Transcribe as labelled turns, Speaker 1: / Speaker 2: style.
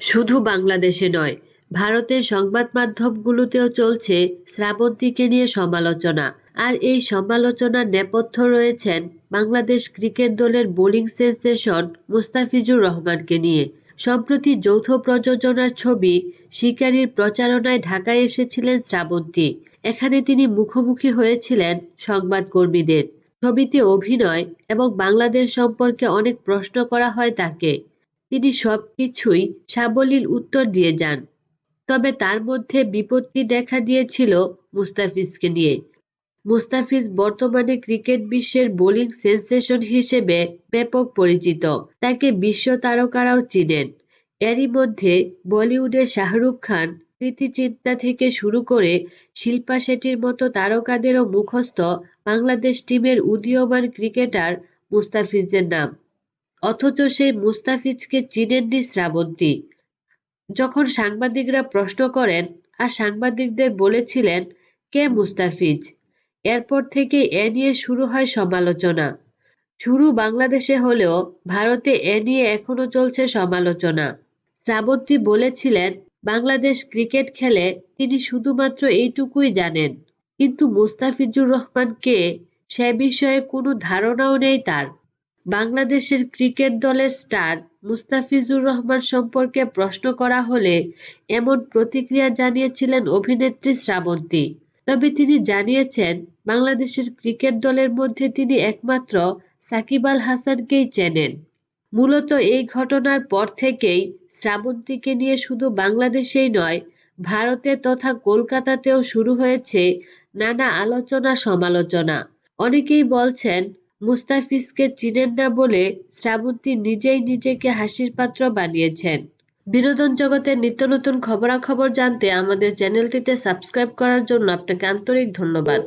Speaker 1: শুধু বাংলাদেশে নয়, ভারতের সংবাদ মাধ্যমগুলোতেও চলছে শ্রাবন্তীকে নিয়ে সমালোচনা। আর এই সমালোচনার নেপথ্য রয়েছেন বাংলাদেশ ক্রিকেট দলের বোলিং সেন্সেশন মুস্তাফিজুর রহমানকে নিয়ে। সম্প্রতি যৌথ প্রযোজনার ছবি শিকারীর প্রচারণায় ঢাকায় এসেছিলেন শ্রাবন্তী। এখানে তিনি মুখোমুখি হয়েছিলেন সংবাদকর্মীদের। ছবিতে অভিনয় এবং বাংলাদেশ সম্পর্কে অনেক প্রশ্ন করা হয় তাকে। তিনি সবকিছুই সাবলীল উত্তর দিয়ে যান। তবে তার মধ্যে বিপত্তি দেখা দিয়েছিল মুস্তাফিজকে নিয়ে। মুস্তাফিজ বর্তমানে ক্রিকেট বিশ্বের বোলিং সেন্সেশন হিসেবে ব্যাপক পরিচিত। তাকে বিশ্ব তারকারাও চিনেন। এরই মধ্যে বলিউডের শাহরুখ খান চিন্তা থেকে শুরু করে শিল্পা শেঠির মতো তারকাদেরও মুখস্থ বাংলাদেশ টিমের উদীয়মান ক্রিকেটার মুস্তাফিজের নাম। অথচ সেই মুস্তাফিজকে চিনেননি শ্রাবন্তী। যখন সাংবাদিকরা প্রশ্ন করেন, আর সাংবাদিকদের বলেছিলেন, কে মুস্তাফিজ? এরপর থেকে এ নিয়ে শুরু হয় সমালোচনা। শুরু বাংলাদেশে হলেও ভারতে এ নিয়ে এখনও চলছে সমালোচনা। শ্রাবন্তী বলেছিলেন, বাংলাদেশ ক্রিকেট খেলে তিনি শুধুমাত্র এইটুকুই জানেন। কিন্তু মুস্তাফিজুর রহমান কে, সে বিষয়ে কোনো ধারণাও নেই তার। বাংলাদেশের ক্রিকেট দলের স্টার মুস্তাফিজুর রহমান সম্পর্কে প্রশ্ন করা হলে এমন প্রতিক্রিয়া জানিয়েছিলেন অভিনেত্রী শ্রাবন্তী। তবে তিনি জানিয়েছেন, বাংলাদেশের ক্রিকেট দলের মধ্যে তিনি একমাত্র সাকিব আল হাসানকেই চেনেন। মূলত এই ঘটনার পর থেকেই শ্রাবন্তীকে নিয়ে শুধু বাংলাদেশেই নয়, ভারতে তথা কলকাতাতেও শুরু হয়েছে নানা আলোচনা সমালোচনা অনেকেই বলছেন মুস্তাফিজকে চিনেন না বলে শ্রাবন্তী নিজেই নিজেকে হাসির পাত্র বানিয়েছেন। বিনোদন জগতের নিত্য নতুন খবরাখবর জানতে আমাদের চ্যানেলটিতে সাবস্ক্রাইব করার জন্য আপনাকে আন্তরিক ধন্যবাদ।